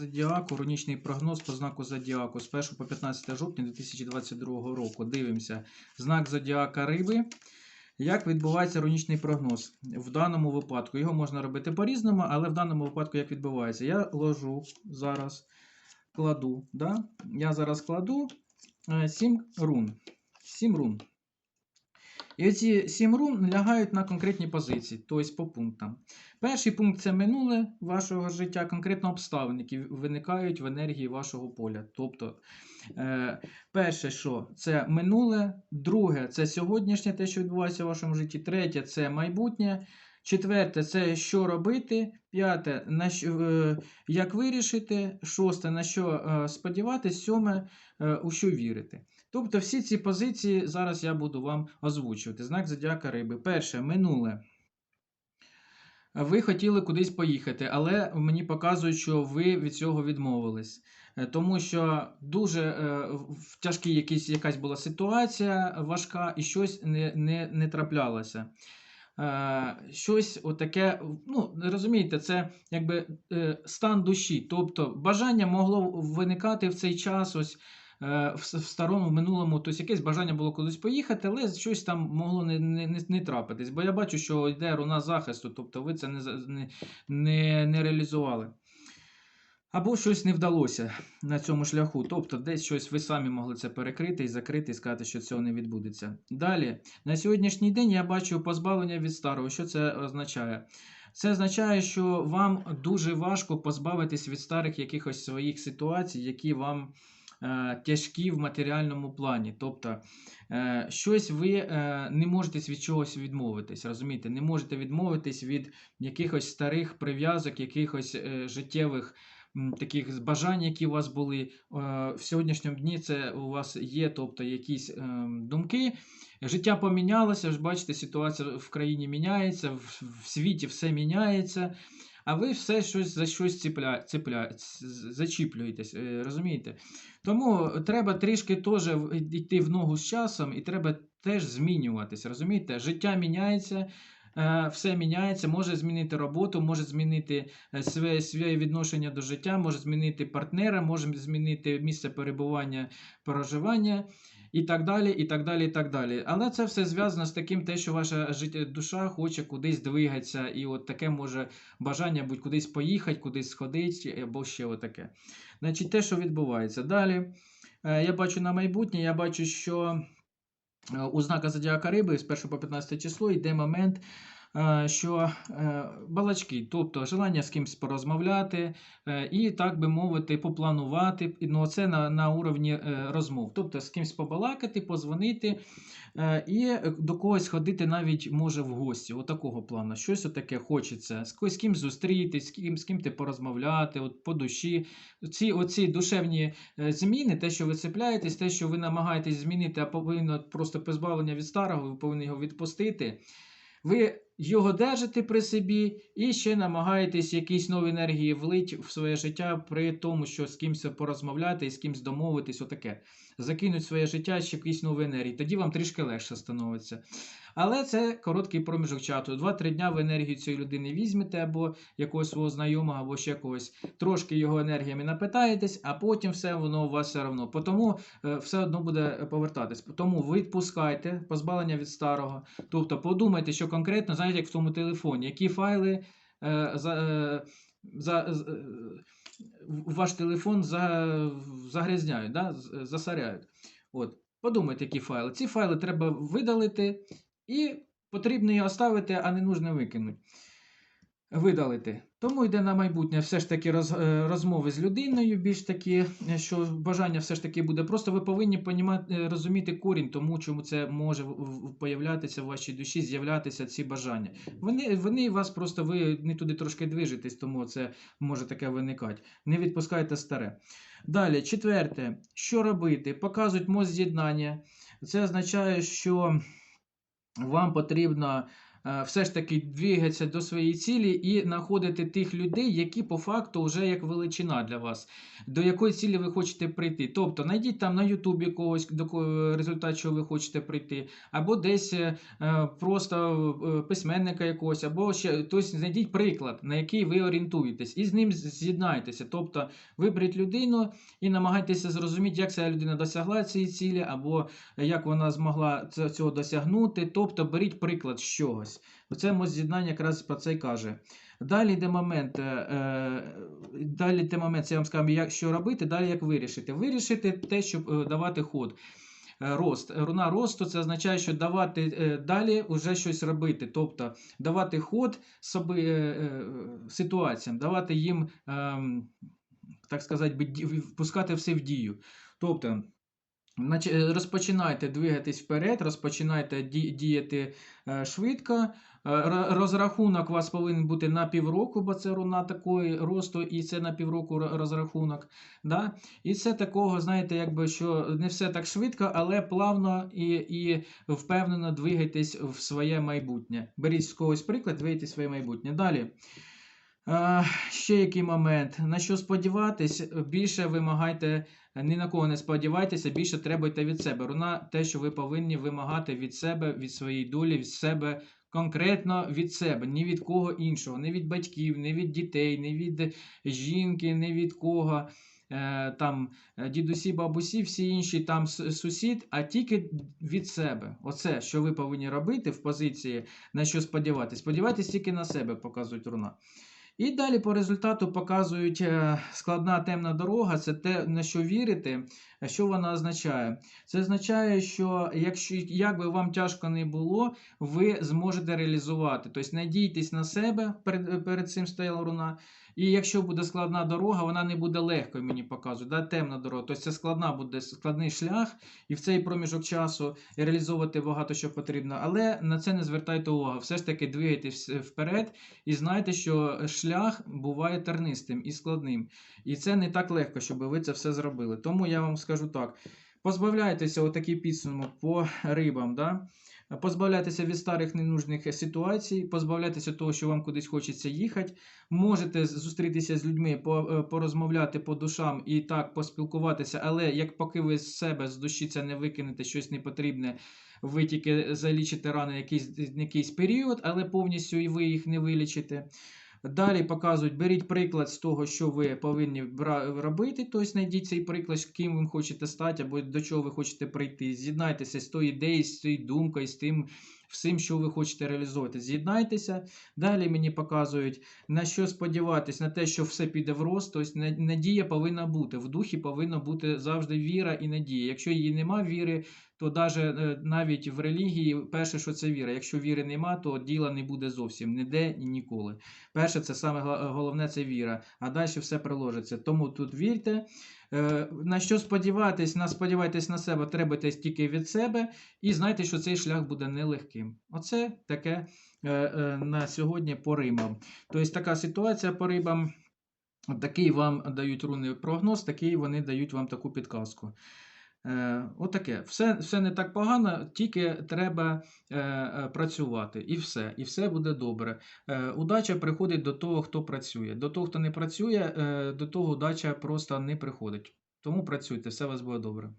зодіаку, рунічний прогноз по знаку зодіаку з 1 по 15 жовтня 2022 року. Дивимося. Знак зодіака риби. Як відбувається рунічний прогноз? В даному випадку його можна робити по-різному, але в даному випадку як відбувається? Я ложу зараз, кладу. Да? Я зараз кладу 7 рун. 7 рун. І оці 7 рун лягають на конкретні позиції, тобто по пунктам. Перший пункт це минуле вашого життя, конкретно обставини, які виникають в енергії вашого поля. Тобто, е, перше, що це минуле, друге це сьогоднішнє, те, що відбувається в вашому житті, третє це майбутнє. Четверте це що робити, п'яте на що, е, як вирішити, шосте на що е, сподіватися, сьоме е, у що вірити. Тобто всі ці позиції зараз я буду вам озвучувати. Знак зодіака риби. Перше, минуле. Ви хотіли кудись поїхати, але мені показують, що ви від цього відмовились. Тому що дуже е, в тяжкій якісь, якась була ситуація важка і щось не, не, не траплялося. Е, Щось отаке, ну, розумієте, це якби е, стан душі. Тобто бажання могло виникати в цей час. ось е, в, в старому в минулому, тобто якесь бажання було кудись поїхати, але щось там могло не, не, не, не трапитись. Бо я бачу, що йде руна захисту, тобто ви це не, не, не, не реалізували. Або щось не вдалося на цьому шляху. Тобто, десь щось ви самі могли це перекрити і закрити, і сказати, що цього не відбудеться. Далі, на сьогоднішній день я бачу позбавлення від старого. Що це означає? Це означає, що вам дуже важко позбавитись від старих якихось своїх ситуацій, які вам е, тяжкі в матеріальному плані. Тобто, е, щось ви е, не можете від чогось відмовитись, розумієте? Не можете відмовитись від якихось старих прив'язок, якихось е, життєвих таких бажань, які у вас були. Е, В сьогоднішньому дні це у вас є, тобто якісь ем, думки. Життя помінялося, ж бачите, ситуація в країні міняється, в, світі все міняється. А ви все щось за щось ціпля, ціпля, зачіплюєтесь, е, розумієте? Тому треба трішки теж йти в ногу з часом і треба теж змінюватись, розумієте? Життя міняється, все міняється, може змінити роботу, може змінити е, своє, своє відношення до життя, може змінити партнера, може змінити місце перебування, проживання. І так далі, і так далі, і так далі. Але це все зв'язано з таким, те, що ваша душа хоче кудись двигатися, і от таке може бажання будь кудись поїхати, кудись сходити, або ще отаке. Значить, те, що відбувається. Далі е, я бачу на майбутнє, я бачу, що е, у знака Зодіака Риби з 1 по 15 число йде момент, е, що е, балачки, тобто желання з кимось порозмовляти е, і, так би мовити, попланувати. Ну, це на, на уровні е, розмов. Тобто з кимось побалакати, позвонити е, і до когось ходити навіть може в гості. Отакого плану. Щось отаке хочеться. З ким зустрітись, з ким, з ким ти порозмовляти, от по душі. Ці оці душевні е, зміни, те, що ви цепляєтесь, те, що ви намагаєтесь змінити, а повинно просто позбавлення від старого, ви повинні його відпустити. Ви його держите при собі і ще намагаєтесь якісь нові енергії влить в своє життя при тому, що з кимось порозмовляти і з кимось домовитись, отаке. Закинуть своє життя ще якісь нові енергії. Тоді вам трішки легше становиться. Але це короткий проміжок чату. Два-три дня ви енергію цієї людини візьмете, або якогось свого знайомого, або ще когось. Трошки його енергіями напитаєтесь, а потім все воно у вас все одно. Тому е, все одно буде повертатись. Тому відпускайте позбавлення від старого. Тобто подумайте, що конкретно, знаєте, як в тому телефоні, які файли е, за, е, за, е, в- ваш телефон загрязняють, да? засаряють. От. Подумайте, які файли. Ці файли треба видалити і потрібно її оставити, а не нужно викинути. Видалити. Тому йде на майбутнє все ж таки роз, е, розмови з людиною, більш такі, е, що бажання все ж таки буде. Просто ви повинні понімати, е, розуміти корінь, тому чому це може появлятися в вашій душі, з'являтися ці бажання. Вони, вони вас просто ви не туди трошки движетесь, тому це може таке виникати. Не відпускайте старе. Далі, четверте, що робити? Показують мост з'єднання. Це означає, що вам потрібно все ж таки двигатися до своєї цілі і знаходити тих людей, які по факту вже як величина для вас, до якої цілі ви хочете прийти. Тобто знайдіть там на Ютубі когось, до кого результат, що ви хочете прийти, або десь е, е, просто е, письменника якогось, або ще тобто знайдіть приклад, на який ви орієнтуєтесь, і з ним з'єднайтеся. Тобто виберіть людину і намагайтеся зрозуміти, як ця людина досягла цієї цілі, або як вона змогла цього досягнути. Тобто беріть приклад з чогось. Оце моє з'єднання якраз про це й каже. Далі йде момент, е, е, далі йде момент, це я вам скажу, як, що робити, далі як вирішити. Вирішити те, щоб е, давати ход. Рост. Руна росту це означає, що давати далі вже щось робити. Тобто давати ход собі, ситуаціям, давати їм, ем, так сказати, впускати все в дію. Тобто, розпочинайте двигатись вперед, розпочинайте діяти е, швидко. Е, Розрахунок у вас повинен бути на півроку, бо це руна такої росту, і це на півроку розрахунок. Да? І це такого, знаєте, якби що не все так швидко, але плавно і, і впевнено двигайтесь в своє майбутнє. Беріть з когось приклад, двигайте своє майбутнє. Далі. Ще який момент. На що сподіватись, більше вимагайте, ні на кого не сподівайтеся, більше требуйте від себе. Руна те, що ви повинні вимагати від себе, від своєї долі, від себе, конкретно від себе, ні від кого іншого, не від батьків, не від дітей, не від жінки, не від кого. е, Там е, дідусі, бабусі, всі інші там сусід, а тільки від себе. Оце, що ви повинні робити в позиції, на що сподіватись. Сподівайтесь тільки на себе, показують руна. І далі по результату показують е, складна темна дорога, це те, на що вірите. Що вона означає? Це означає, що якщо як би вам тяжко не було, ви зможете реалізувати. Тобто надійтесь на себе перед, перед цим стояла руна. І якщо буде складна дорога, вона не буде легкою, мені показують. Да? Темна дорога. Тобто це складна буде складний шлях, і в цей проміжок часу реалізовувати багато що потрібно. Але на це не звертайте увагу. Все ж таки двигайтесь вперед і знайте, що шлях буває тернистим і складним. І це не так легко, щоб ви це все зробили. Тому я вам скажу так: позбавляйтеся отакий підсумок по рибам. Да? Позбавляйтеся від старих ненужних ситуацій, позбавляйтеся того, що вам кудись хочеться їхати. Можете зустрітися з людьми, е, порозмовляти по душам і так поспілкуватися, але як поки ви з себе з душі це не викинете щось непотрібне, ви тільки залічите рани якийсь, якийсь період, але повністю і ви їх не вилічите. Далі показують, беріть приклад з того, що ви повинні робити. Тобто знайдіть цей приклад, ким ви хочете стати, або до чого ви хочете прийти. З'єднайтеся з тою ідеєю, з цією думкою, з тим всім, що ви хочете реалізовувати. З'єднайтеся. Далі мені показують, на що сподіватись, на те, що все піде в рост. Тобто на- надія повинна бути. В духі повинна бути завжди віра і надія. Якщо її нема віри, то даже, навіть в релігії перше, що це віра. Якщо віри нема, то діла не буде зовсім ніде і ніколи. Перше, це саме головне це віра, а далі все приложиться. Тому тут вірте. Е, На що сподіватись, на сподівайтесь на себе, требуйтесь тільки від себе, і знайте, що цей шлях буде нелегким. Оце таке е, е, на сьогодні по рибам. Тобто така ситуація по рибам. Такий вам дають руни прогноз, такий вони дають вам таку підказку. Отаке. Все, все не так погано, тільки треба е, е, працювати. І все. І все буде добре. Е, удача приходить до того, хто працює. До того, хто не працює, е, до того удача просто не приходить. Тому працюйте, все у вас буде добре.